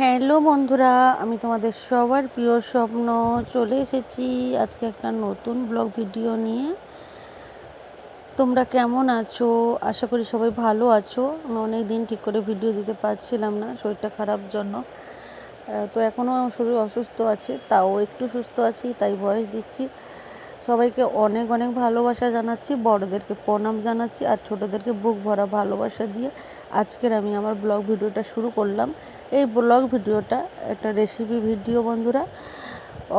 Hello বন্ধুরা, আমি তোমাদের সবার প্রিয় স্বপ্ন চলে এসেছি আজকে একটা নতুন ব্লগ ভিডিও নিয়ে। তোমরা কেমন আছো? আশা করি সবাই ভালো আছো। আমি অনেক দিন ঠিক করে ভিডিও দিতে পারছিলাম না, শরীরটা খারাপ জন্য। তো এখনও শরীর অসুস্থ আছে, তাও একটু সুস্থ আছি, তাই ভয়েস দিচ্ছি। সবাইকে অনেক অনেক ভালোবাসা জানাচ্ছি, বড়দেরকে প্রণাম জানাচ্ছি আর ছোটোদেরকে বুক ভরা ভালোবাসা দিয়ে আজকের আমি আমার ব্লগ ভিডিওটা শুরু করলাম। এই ব্লগ ভিডিওটা একটা রেসিপি ভিডিও বন্ধুরা।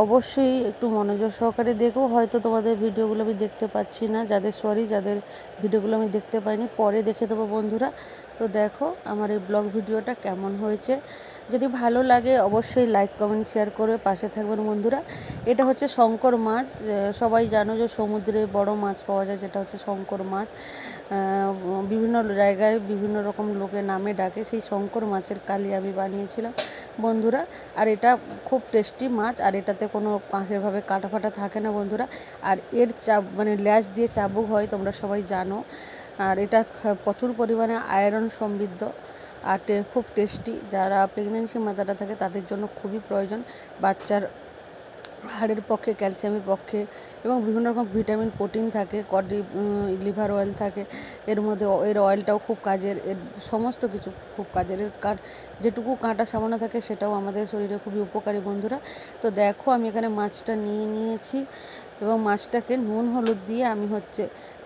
অবশ্যই একটু মনোযোগ সহকারে দেখো, হয়তো তোমাদের ভিডিওগুলো আমি দেখতে পাচ্ছি না, যাদের সরি যাদের ভিডিওগুলো আমি দেখতে পাইনি, পরে দেখে দেবো বন্ধুরা। তো দেখো আমার এই ব্লগ ভিডিওটা কেমন হয়েছে। যদি ভালো লাগে অবশ্যই লাইক কমেন্ট শেয়ার করে পাশে থাকবেন বন্ধুরা। এটা হচ্ছে শঙ্কর মাছ সবাই জানো যে সমুদ্রে বড় মাছ পাওয়া যায়, যেটা হচ্ছে শঙ্কর মাছ। বিভিন্ন জায়গায় বিভিন্ন রকম লোকে নামে ডাকে, সেই শঙ্কর মাছের কালি আমি বানিয়েছিলাম বন্ধুরা। আর এটা খুব টেস্টি মাছ, আর এটাতে কোনো সেভাবে কাটা ফাটা থাকে না বন্ধুরা। আর এর চাপ মানে ল্যাজ দিয়ে চাবুক হয়, তোমরা সবাই জানো। আর এটা প্রচুর পরিমাণে আয়রন সমৃদ্ধ আর খুব টেস্টি যারা প্রেগনেন্সি মাতাটা থাকে, তাদের জন্য খুবই প্রয়োজন। বাচ্চার হাড়ের পক্ষে ক্যালসিয়ামের পক্ষে এবং বিভিন্ন রকম ভিটামিন প্রোটিন থাকে কডি লিভার অয়েল থাকে। এর মধ্যে এর অয়েলটাও খুব কাজের। এর সমস্ত কিছু খুব কাজের। এর কাট যেটুকু কাঁটা সামান্য থাকে, সেটাও আমাদের শরীরে খুবই উপকারী বন্ধুরা। তো দেখো, আমি এখানে মাছটা নিয়ে নিয়েছি এবং মাছটাকে নুন, হলুদ দিয়ে আমি হচ্ছে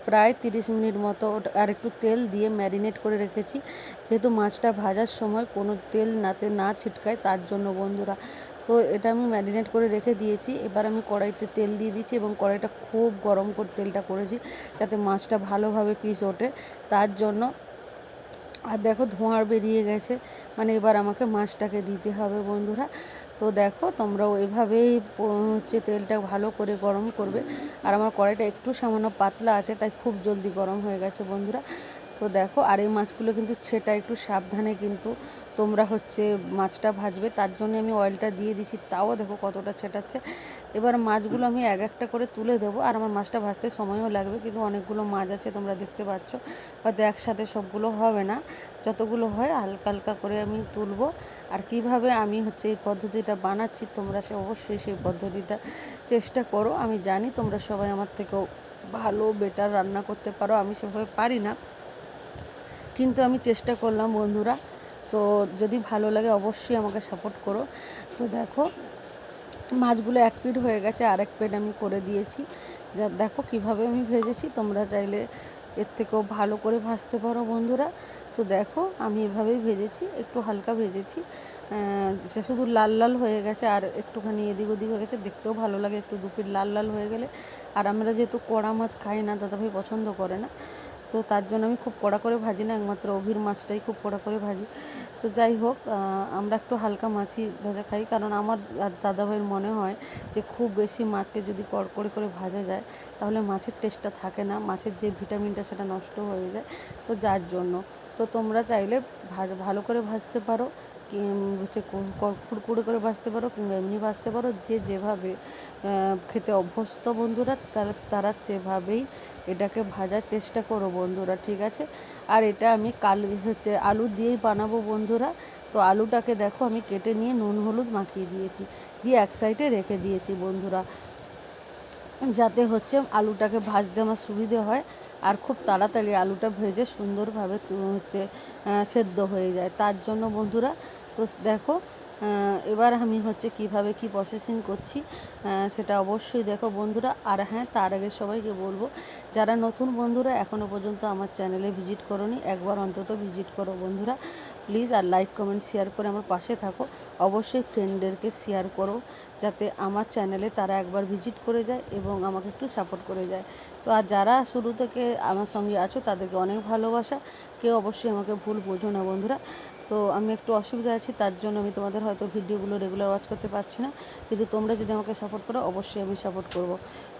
প্রায় তিরিশ মিনিট মতো আর একটু তেল দিয়ে ম্যারিনেট করে রেখেছি। যেহেতু মাছটা ভাজার সময় কোনো তেল নাতে না ছিটকায়, তার জন্য বন্ধুরা, তো এটা আমি ম্যারিনেট করে রেখে দিয়েছি। এবার আমি কড়াইতে তেল দিয়ে দিচ্ছি এবং কড়াইটা খুব গরম করে তেলটা করেছি যাতে মাছটা ভালোভাবে পিস ওঠে। তার জন্য, আর দেখো ধোঁয়ার বেরিয়ে গেছে। মানে এবার আমাকে মাছটাকে দিতে হবে বন্ধুরা। তো দেখো তোমরা ওইভাবেই হচ্ছে তেলটা ভালো করে গরম করবে। আর আমার কড়াইটা একটু সামান্য পাতলা আছে, তাই খুব জলদি গরম হয়ে গেছে বন্ধুরা। তো দেখো, আর এই মাছগুলো কিন্তু সেটা একটু সাবধানে কিন্তু তোমরা হচ্ছে মাছটা ভাজবে। তার জন্য আমি অয়েলটা দিয়ে দিছি তাও দেখো কতটা ছেটাচ্ছে। এবার মাছগুলো আমি এক একটা করে তুলে দেবো, আর আমার মাছটা ভাজতে সময়ও লাগবে, কিন্তু অনেকগুলো মাছ আছে তোমরা দেখতে পাচ্ছ। হয়তো একসাথে সবগুলো হবে না, যতগুলো হয় হালকা হালকা করে আমি তুলবো। আর কীভাবে আমি হচ্ছে এই পদ্ধতিটা বানাচ্ছি, তোমরা সে অবশ্যই সেই পদ্ধতিটা চেষ্টা করো। আমি জানি তোমরা সবাই আমার থেকেও ভালো বেটার রান্না করতে পারো, আমি সেভাবে পারি না। কিন্তু আমি চেষ্টা করলাম বন্ধুরা। তো যদি ভালো লাগে অবশ্যই আমাকে সাপোর্ট করো। তো দেখো, মাছগুলো এক পিঠ হয়ে গেছে আর এক পিঠ আমি করে দিয়েছি। যা দেখো কীভাবে আমি ভেজেছি, তোমরা চাইলে এর থেকেও ভালো করে ভাজতে পারো বন্ধুরা। তো দেখো, আমি এভাবেই ভেজেছি, একটু হালকা ভেজেছি। সে শুধু লাল লাল হয়ে গেছে, আর একটুখানি এদিক ওদিক হয়ে গেছে। দেখতেও ভালো লাগে, একটু দুপিট লাল লাল হয়ে গেলে। আর আমরা যেহেতু কড়া মাছ খাই না, দাদাভাই পছন্দ করে না। তো তার জন্য আমি খুব কড়া করে ভাজি না, একমাত্র অভির মাছটাই খুব কড়া করে ভাজি। তো যাই হোক আমরা একটু হালকা মাছই ভেজা খাই, কারণ আমার আর দাদাভাইয়ের মনে হয় যে খুব বেশি মাছকে যদি কড়কড়ে করে ভাজা যায়, তাহলে মাছের টেস্টটা থাকে না, মাছের যে ভিটামিনটা সেটা নষ্ট হয়ে যায়। তো যার জন্য, তো তোমরা চাইলে ভাজ, ভালো করে ভাজতে পারো। হচ্ছে কুড়কুড়ে করে ভাজতে পারো কিংবা এমনি ভাজতে পারো, যে যেভাবে খেতে অভ্যস্ত বন্ধুরা, তারা- সেভাবেই এটাকে ভাজার চেষ্টা করো বন্ধুরা, ঠিক আছে? আর এটা আমি কাল হচ্ছে আলু দিয়েই বানাবো বন্ধুরা। তো আলুটাকে দেখো, আমি কেটে নিয়ে নুন হলুদ মাখিয়ে দিয়েছি, দিয়ে এক সাইডে রেখে দিয়েছি বন্ধুরা। যাতে হচ্ছে আলুটাকে ভাজতে আমার সুবিধে হয় আর খুব তাড়াতাড়ি আলুটা ভেজে সুন্দরভাবে হচ্ছে সেদ্ধ হয়ে যায়। তার জন্য বন্ধুরা তো দেখো এবার আমি হচ্ছে কীভাবে কি প্রসেসিং করছি সেটা অবশ্যই দেখো বন্ধুরা। আর হ্যাঁ তার আগে সবাইকে বলব, যারা নতুন বন্ধুরা এখনও পর্যন্ত আমার চ্যানেলে ভিজিট করোনি, একবার অন্তত ভিজিট করো বন্ধুরা। প্লিজ আর লাইক কমেন্ট শেয়ার করে আমার পাশে থাকো। অবশ্যই ফ্রেন্ডদেরকে শেয়ার করো, যাতে আমার চ্যানেলে তারা একবার ভিজিট করে যায় এবং আমাকে একটু সাপোর্ট করে যায়। তো আর যারা শুরু থেকে আমার সঙ্গে আছো, তাদেরকে অনেক ভালোবাসা। কেউ অবশ্যই আমাকে ভুল বোঝো না বন্ধুরা। তো আমি একটু অসুবিধা আছি, তার জন্য আমি তোমাদের হয়তো ভিডিওগুলো রেগুলার ওয়াচ করতে পারছি না। কিন্তু তোমরা যদি আমাকে সাপোর্ট করো, অবশ্যই আমি সাপোর্ট করব।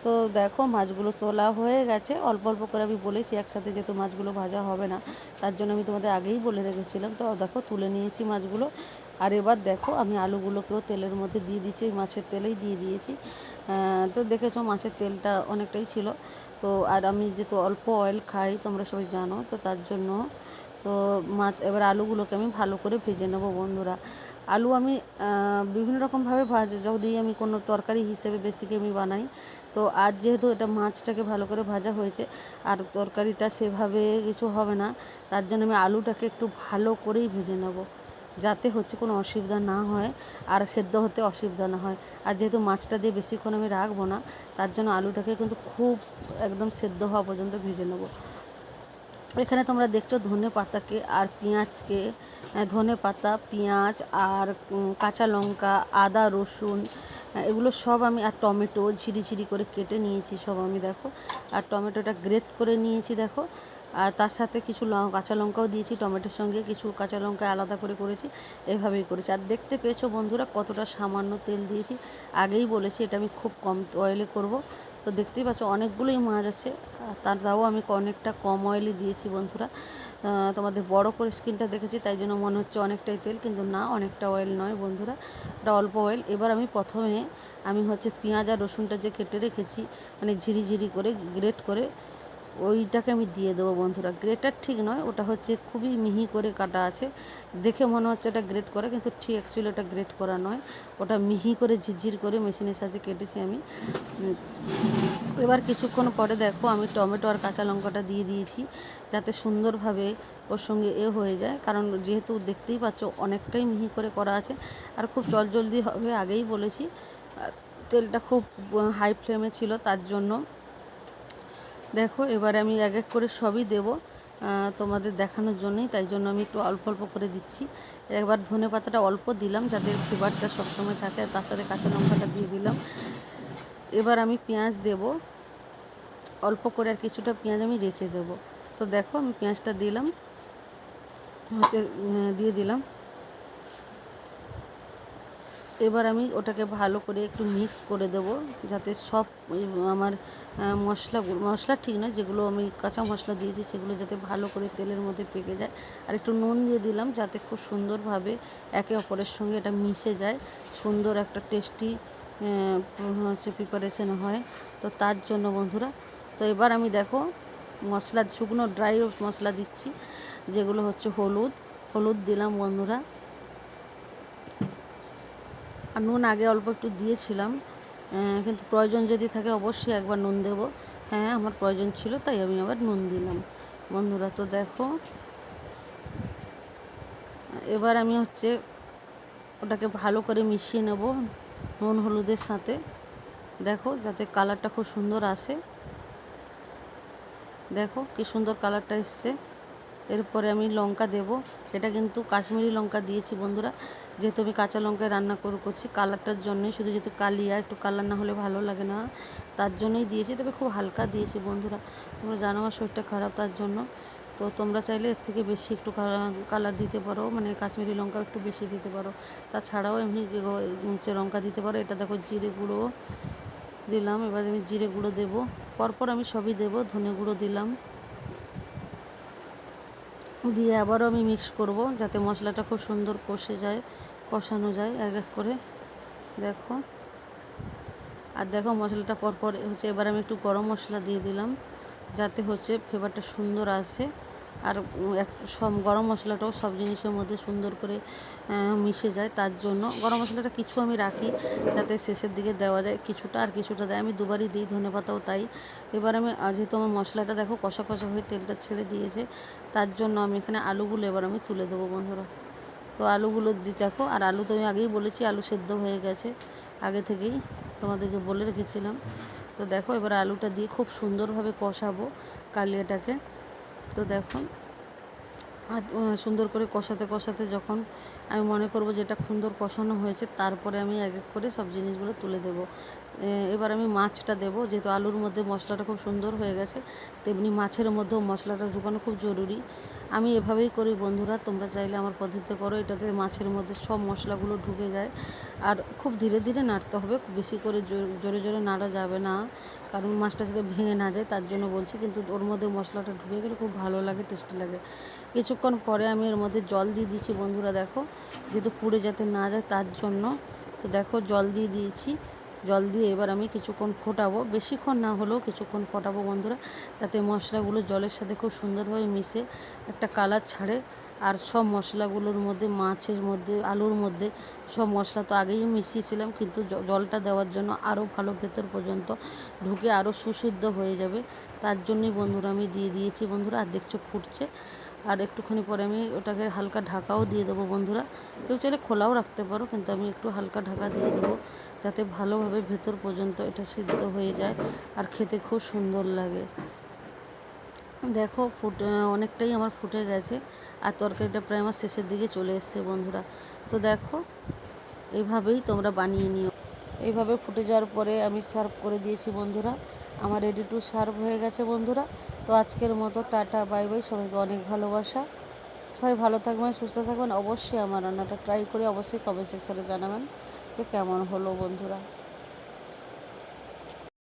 তো দেখো, মাছগুলো তোলা হয়ে গেছে। অল্প অল্প করে আমি বলেছি একসাথে যেহেতু মাছগুলো ভাজা হবে না, তার জন্য আমি তোমাদের আগেই বলে রেখেছিলাম। তো দেখো, তুলে নিয়েছি মাছগুলো। আর এবার দেখো, আমি আলুগুলোকেও তেলের মধ্যে দিয়ে দিয়েছি, ওই মাছের তেলেই দিয়ে দিয়েছি। তো দেখেছ, মাছের তেলটা অনেকটাই ছিল। তো আর আমি যেহেতু অল্প অয়েল খাই, তোমরা সবাই জানো, তো তার জন্য তো মাছ, এবার আলুগুলোকে আমি ভালো করে ভেজে নেব বন্ধুরা। আলু আমি বিভিন্ন রকমভাবে ভাজ, যদি আমি কোনো তরকারি হিসেবে বেসিকে আমি বানাই। তো আজ যেহেতু এটা মাছটাকে ভালো করে ভাজা হয়েছে, আর তরকারিটা সেভাবে কিছু হবে না, তার জন্য আমি আলুটাকে একটু ভালো করেই ভেজে নেব, যাতে হচ্ছে কোনো অসুবিধা না হয়, আর সেদ্ধ হতে অসুবিধা না হয়। আর যেহেতু মাছটা দিয়ে বেশিক্ষণ আমি রাখব না, তার জন্য আলুটাকে কিন্তু খুব একদম সেদ্ধ হওয়া পর্যন্ত ভেজে নেব। এখানে তোমরা দেখছ ধনে পাতাকে আর পেঁয়াজকে। আহ, ধনে পাতা পেঁয়াজ আর কাঁচা লঙ্কা আদা রসুন এগুলো সব আমি আর টমেটো ঝিরি ঝিরি করে কেটে নিয়েছি সব আমি দেখো। আর টমেটোটা গ্রেট করে নিয়েছি দেখো। আর তার সাথে কিছু কাঁচা লঙ্কাও দিয়েছি টমেটোর সঙ্গে কিছু কাঁচা লঙ্কা আলাদা করে করেছি এভাবেই করেছি। আর দেখতে পেয়েছ বন্ধুরা কতটা সামান্য তেল দিয়েছি। আগেই বলেছি এটা আমি খুব কম অয়েলে করব। তো দেখতেই পাচ্ছ অনেকগুলোই মাছ আছে। তার তাও আমি অনেকটা কম অয়েলই দিয়েছি বন্ধুরা। তোমাদের বড় করে স্কিনটা দেখেছি, তাই জন্য মনে হচ্ছে অনেকটাই তেল, কিন্তু না, অনেকটা অয়েল নয় বন্ধুরা, এটা অল্প অয়েল এবার আমি প্রথমে আমি হচ্ছে পেঁয়াজ আর রসুনটা যে কেটে রেখেছি মানে ঝিরি ঝিরি করে গ্রেট করে ওইটাকে আমি দিয়ে দেবো বন্ধুরা। গ্রেটার ঠিক নয়, ওটা হচ্ছে খুবই মিহি করে কাটা আছে। দেখে মনে হচ্ছে এটা গ্রেট করা, কিন্তু ঠিক অ্যাকচুয়ালি ওটা গ্রেট করা নয়। ওটা মিহি করে ঝিরঝির করে মেশিনের সাহায্যে কেটেছি আমি। এবার কিছুক্ষণ পরে দেখো আমি টমেটো আর কাঁচা লঙ্কাটা দিয়ে দিয়েছি, যাতে সুন্দরভাবে ওর সঙ্গে এ হয়ে যায়। কারণ যেহেতু দেখতেই পাচ্ছ অনেকটাই মিহি করে করা আছে, আর খুব জলজলদি হবে আগেই বলেছি। তেলটা খুব হাই ফ্লেমে ছিল, তার জন্য দেখো, এবারে আমি এক এক করে সবই দেব তোমাদের দেখানোর জন্যই, তাই জন্য আমি একটু অল্প অল্প করে দিচ্ছি। একবার ধনে পাতাটা অল্প দিলাম, যাতে ফ্লেভারটা সবসময় থাকে, আর তার সাথে কাঁচা লঙ্কাটা দিয়ে দিলাম। এবার আমি পেঁয়াজ দেব, অল্প করে আর কিছুটা পেঁয়াজ আমি রেখে দেব। তো দেখো, আমি পেঁয়াজটা দিলাম, হচ্ছে দিয়ে দিলাম। এবার আমি ওটাকে ভালো করে একটু মিক্স করে দেব, যাতে সব আমার মশলাগুলো মশলা ঠিক নয়, যেগুলো আমি কাঁচা মশলা দিয়েছি সেগুলো যাতে ভালো করে তেলের মধ্যে পেকে যায়। আর একটু নুন দিয়ে দিলাম, যাতে খুব সুন্দরভাবে একে অপরের সঙ্গে এটা মিশে যায়, সুন্দর একটা টেস্টি হচ্ছে প্রিপারেশন হয়। তো তার জন্য বন্ধুরা, তো এবার আমি দেখো, মশলা, শুকনো ড্রাই মশলা দিচ্ছি, যেগুলো হচ্ছে হলুদ। হলুদ দিলাম বন্ধুরা। আর নুন আগে অল্প একটু দিয়েছিলাম। কিন্তু প্রয়োজন যদি থাকে অবশ্যই একবার নুন দেব। হ্যাঁ আমার প্রয়োজন ছিল, তাই আমি আবার নুন দিলাম। বন্ধুরা, তো দেখো। এবার আমি হচ্ছে ওটাকে ভালো করে মিশিয়ে নেব নুন হলুদের সাথে। দেখো, যাতে কালারটা খুব সুন্দর আসে। দেখো, কি সুন্দর কালারটা এসছে। এরপরে আমি লঙ্কা দেব। এটা কিন্তু কাশ্মীরি লঙ্কা দিয়েছি বন্ধুরা। যেহেতু আমি কাঁচা লঙ্কায় রান্না করে, করছি, কালারটার জন্যই। শুধু যেহেতু কালিয়া, একটু কালার না হলে ভালো লাগে না। তার জন্যই দিয়েছি, তবে খুব হালকা দিয়েছি বন্ধুরা। তোমরা জানো আমার শরীরটা খারাপ তার জন্য। তো তোমরা চাইলে এর থেকে বেশি একটু কালার দিতে পারো। মানে কাশ্মীরি লঙ্কা একটু বেশি দিতে পারো। তাছাড়াও এমনি লঙ্কা দিতে পারো। এটা দেখো জিরে গুঁড়ো দিলাম। এবার আমি জিরে গুঁড়ো দেবো। পরপর আমি সবই দেবো। ধনে গুঁড়ো দিলাম। দিয়ে আবারও আমি মিক্স করব যাতে মশলাটা খুব সুন্দর কষে যায়, কষানো যায় এক এক করে। দেখো। আর দেখো মশলাটা পরপর হচ্ছে, এবার আমি একটু গরম মশলা দিয়ে দিলাম, যাতে হচ্ছে ফ্লেভারটা সুন্দর আসে। আর সব গরম মশলাটাও সব জিনিসের মধ্যে সুন্দর করে মিশে যায়, তার জন্য। গরম মশলাটা কিছু আমি রাখি যাতে শেষের দিকে দেওয়া যায়, কিছুটা আর কিছুটা দেয়। আমি দুবারই দিই, ধনে পাতাও তাই। এবার আমি যেহেতু আমার মশলাটা দেখো কষা কষা হয়ে তেলটা ছেড়ে দিয়েছে, তার জন্য আমি এখানে আলুগুলো এবার আমি তুলে দেবো বন্ধুরা। তো আলুগুলো দি, দেখো, আর আলু তো আমি আগেই বলেছি, আলু সেদ্ধ হয়ে গেছে। আগে থেকেই তোমাদেরকে বলে রেখেছিলাম। তো দেখো এবার আলুটা দিয়ে খুব সুন্দরভাবে কষাবো কালিয়াটাকে। তো দেখো, আর সুন্দর করে কষাতে কষাতে যখন আমি মনে করব যে এটা সুন্দর কষানো হয়েছে, তারপরে আমি এক এক করে সব জিনিসগুলো তুলে দেব। এবার আমি মাছটা দেব, যেহেতু আলুর মধ্যে মশলাটা খুব সুন্দর হয়ে গেছে, তেমনি মাছের মধ্যেও মশলাটা ঢুকানো খুব জরুরি। আমি এভাবেই করি বন্ধুরা, তোমরা চাইলে আমার পদ্ধতিতে করো, এটাতে মাছের মধ্যে সব মশলাগুলো ঢুকে যায়। আর খুব ধীরে ধীরে নাড়তে হবে, খুব বেশি করে জোরে জোরে নাড়া যাবে না, কারণ মাছটা যাতে ভেঙে না যায়, তার জন্য বলছি কিন্তু ওর মধ্যে মশলাটা ঢুকে গেলে খুব ভালো লাগে, টেস্টি লাগে। কিছুক্ষণ পরে আমি এর মধ্যে জল দিয়ে দিয়েছি বন্ধুরা, দেখো, যেহেতু পুড়ে যাতে না যায় তার জন্য, তো দেখো জল দিয়ে দিয়েছি। জল দিয়ে এবার আমি কিছুক্ষণ ফোটাবো। বেশিক্ষণ না হলেও কিছুক্ষণ ফোটাবো বন্ধুরা, যাতে মশলাগুলো জলের সাথে খুব সুন্দরভাবে মিশে একটা কালার ছাড়ে। আর সব মশলাগুলোর মধ্যে, মাছের মধ্যে, আলুর মধ্যে সব মশলা তো আগেই মিশিয়েছিলাম, কিন্তু জলটা দেওয়ার জন্য আরও ভালো ভেতর পর্যন্ত ঢুকে আরও সুশুদ্ধ হয়ে যাবে। তার জন্যই বন্ধুরা আমি দিয়ে দিয়েছি বন্ধুরা, আর দেখছ ফুটছে। আর একটুখানি পরে আমি ওটাকে হালকা ঢাকাও দিয়ে দেবো বন্ধুরা। কেউ চাইলে খোলাও রাখতে পারো, কিন্তু আমি একটু হালকা ঢাকা দিয়ে দেবো যাতে ভালোভাবে ভেতর পর্যন্ত এটা সিদ্ধ হয়ে যায় আর খেতে খুব সুন্দর লাগে। দেখো ফুটে অনেকটাই আমার ফুটে গেছে আর তরকারিটা প্রায় আমার শেষের দিকে চলে এসছে বন্ধুরা। তো দেখো এইভাবেই তোমরা বানিয়ে নিও। এইভাবে ফুটে যাওয়ার পরে আমি সার্ভ করে দিয়েছি বন্ধুরা। আমার রেডি টু সার্ভ হয়ে গেছে বন্ধুরা। তো আজকের মতো টাটা, বাই বাই, সবাইকে অনেক ভালোবাসা। সবাই ভালো থাকবেন, সুস্থ থাকবেন। অবশ্যই আমার রান্নাটা ট্রাই করে অবশ্যই কমেন্ট সেকশনে জানাবেন যে কেমন হলো বন্ধুরা।